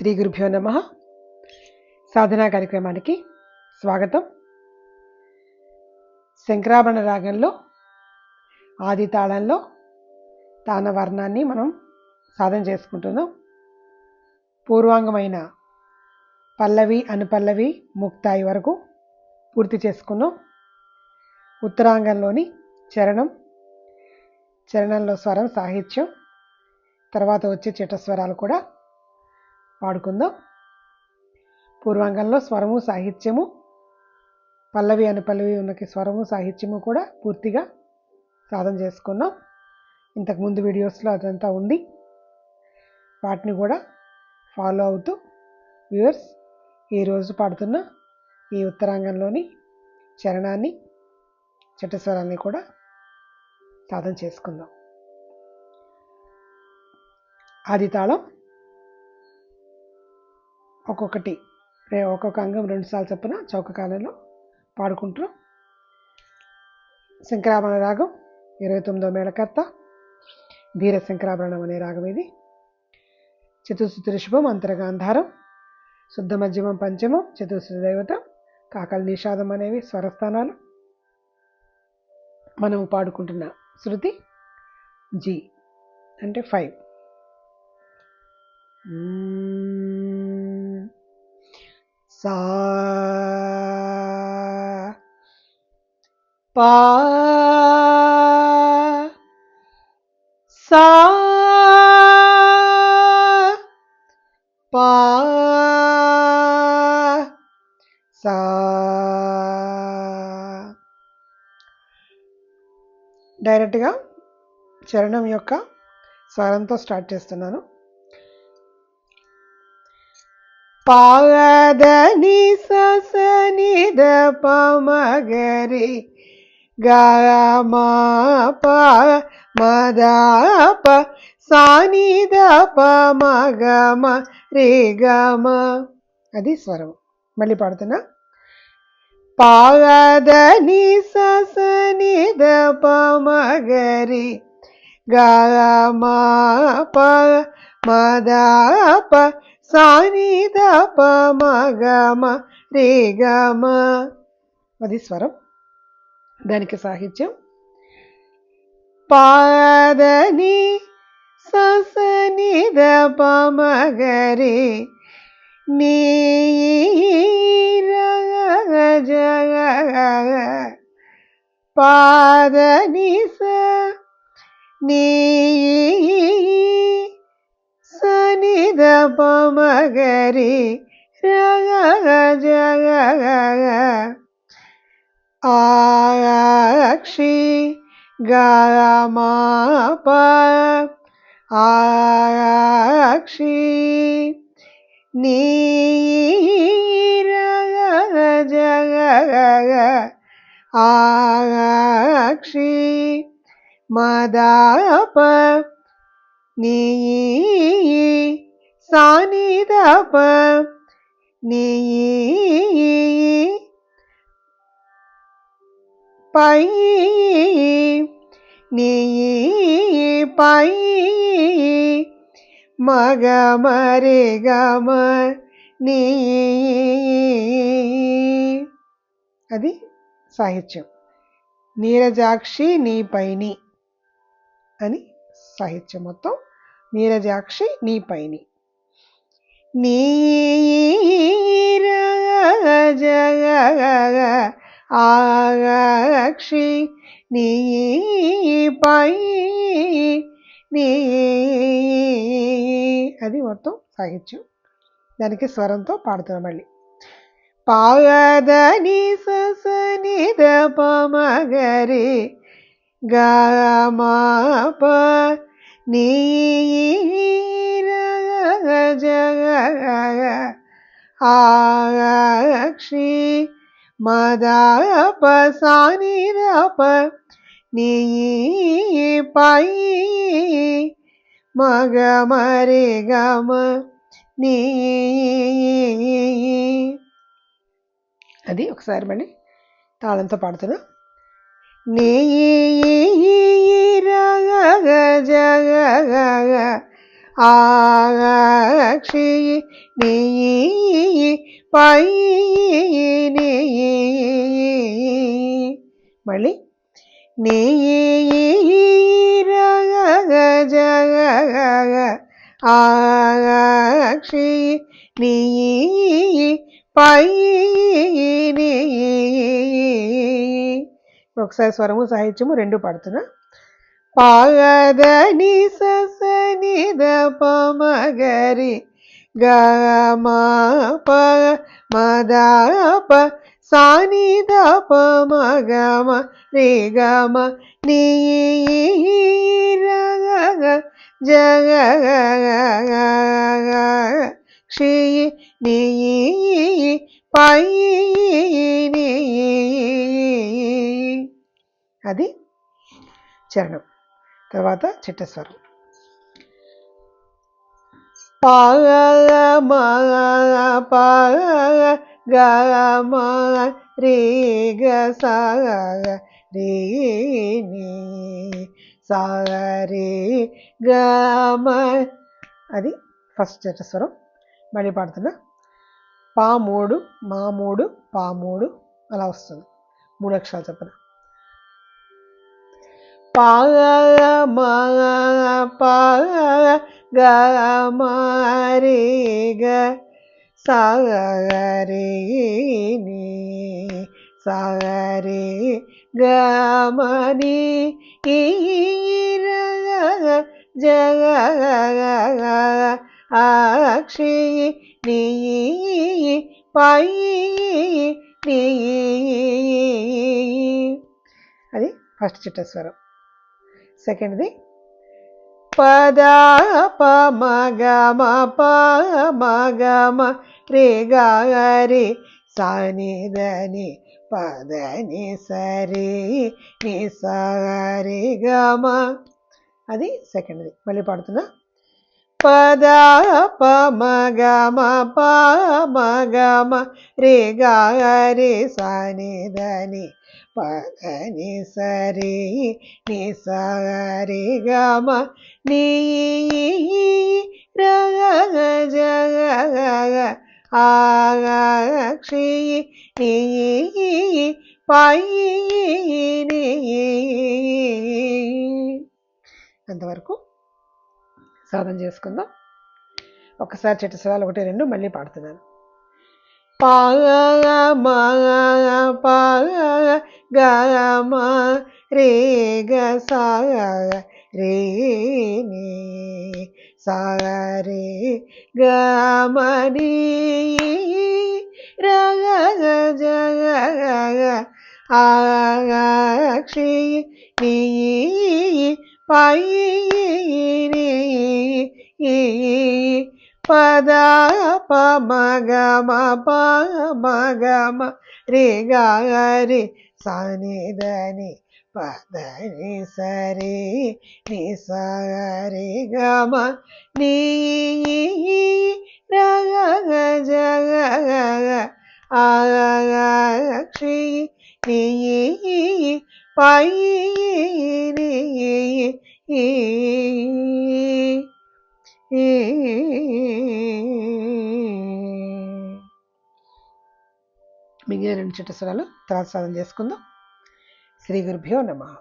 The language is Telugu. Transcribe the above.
శ్రీ గురుభ్యో నమ. సాధనా కార్యక్రమానికి స్వాగతం. శంకరాభరణ రాగంలో ఆది తాళంలో తాన వర్ణాన్ని మనం సాధన చేసుకుంటున్నాం. పూర్వాంగమైన పల్లవి అనుపల్లవి ముక్తాయి వరకు పూర్తి చేసుకున్నాం. ఉత్తరాంగంలోని చరణం చరణంలో స్వరం సాహిత్యం తర్వాత వచ్చే చిట్టస్వరాలు కూడా పాడుకుందాం. పూర్వాంగంలో స్వరము సాహిత్యము పల్లవి అని పల్లవి ఉన్నకి స్వరము సాహిత్యము కూడా పూర్తిగా సాధన చేసుకున్నాం. ఇంతకుముందు వీడియోస్లో అదంతా ఉంది. వాటిని కూడా ఫాలో అవుతూ వ్యూవర్స్ ఈరోజు పాడుతున్న ఈ ఉత్తరాంగంలోని చరణాన్ని చట్టస్వరాన్ని కూడా సాధన చేసుకుందాం. ఆది తాళం ఒక్కొక్కటి. రే- ఒక్కొక్క అంగం రెండు సార్లు చొప్పున చౌక పాడుకుంటూ శంకరాభరణ రాగం ఇరవై తొమ్మిదో మేళకర్త. ధీర శంకరాభరణం అనే రాగం ఇది. చతుర్శుతి ఋషభం అంతరగాంధారం. శుద్ధ మధ్యమం పంచమం చతుర్శుతి దైవతం. కాకల నిషాదం అనేవి స్వరస్థానాలు. మనం పాడుకుంటున్న శృతి జీ అంటే ఫైవ్. సా పా సా పా సా డైరెక్ట్గా చరణం యొక్క స్వరంతో స్టార్ట్ చేస్తున్నాను. పాదని ససని ద పమగరి గమ ప మద ప సాని ద పమగమ రే గమ అది స్వరం. మళ్ళీ పాడుతున్నా. పాదని ససని ద పమగరి గమ ప ప అది స్వరం దానికి సాహిత్యం పాదని ససని ద ప మగరి నీ జగ పాదని స నీ సని మగరి జగ ఆక్షి గమ ప ఆక్షి నీర జగ ఆక్షి మదాప నీ సానిదప నీ పై నీ పై మగ మరే గమ నీ అది సాహిత్యం. నీరజాక్షి నీ పైని అని సాహిత్యం మొత్తం. నీరజాక్షి నీ పైని నీరజ ఆక్షి నీ పై నీ అది మొత్తం సాహిత్యం. దానికి స్వరంతో పాడుతున్నాం మళ్ళీ. పాగదని ససని దమగరి గ మా ప నీ ఆక్షి మదాప సానిరప నీ పై మగ మరే గమ నీ అది ఒకసారి మళ్ళీ తాళంతో పాడుతున్నా నీ జగ ఆక్షి నీ పై మళ్ళీ నీ జగ ఆక్షి నీ పై ఒకసారి స్వరము సాహిత్యము రెండు పడుతున్నా. పాగదని ససని ద పమగరి గమ ప మద ప సాని ద పమగమ రే గమ నీ జగ క్షి నీ పై నీ అది చరణం తర్వాత చిట్టస్వరం పాగ మగ పాగ గ మ రే గ సాగ రే ని సాగ రే గ అది ఫస్ట్ చిట్టస్వరం మళ్ళీ పాడుతున్నా పా మూడు మా మూడు అలా వస్తుంది. మూడు అక్షరాలు చెప్పిన? పాగ మగ పాగ గ మ రే గ స రే ని స రే గ మ ని జగ అక్షి నీ పై నీ అది ఫస్ట్ చిట్టస్వరం సెకండ్ది పద ప మగ మ ప మగ మ రే గా రే సాని దని పదని సరి ని సరి గమ అది సెకండ్ది మళ్ళీ పాడుతున్నా పద ప మగ మ ప మగ మ రే గా రే సాని దని పగని సరి ని సరి గమ నీ రగ జగ ఆక్షి నీ పై అంతవరకు సాధన చేసుకుందాం. ఒకసారి చెట్టు స్వరాలు ఒకటి రెండు మళ్ళీ పాడుతున్నాను. పాగ మగ పాగ గ మ రే గ సా రే ని సా రే గ మ ని ర గ జగ ఆక్షి నీ పై నీ పద ప మగ మ ప మగ మ రే గా రే సాని దని పదని సరి ని సరి గమ నీ రగ జగ ఆక్షి నీ పై మిగిలిన రెండు చిట్ట స్వరాలు సాధన చేసుకుందాం. శ్రీ గురుభ్యో నమ.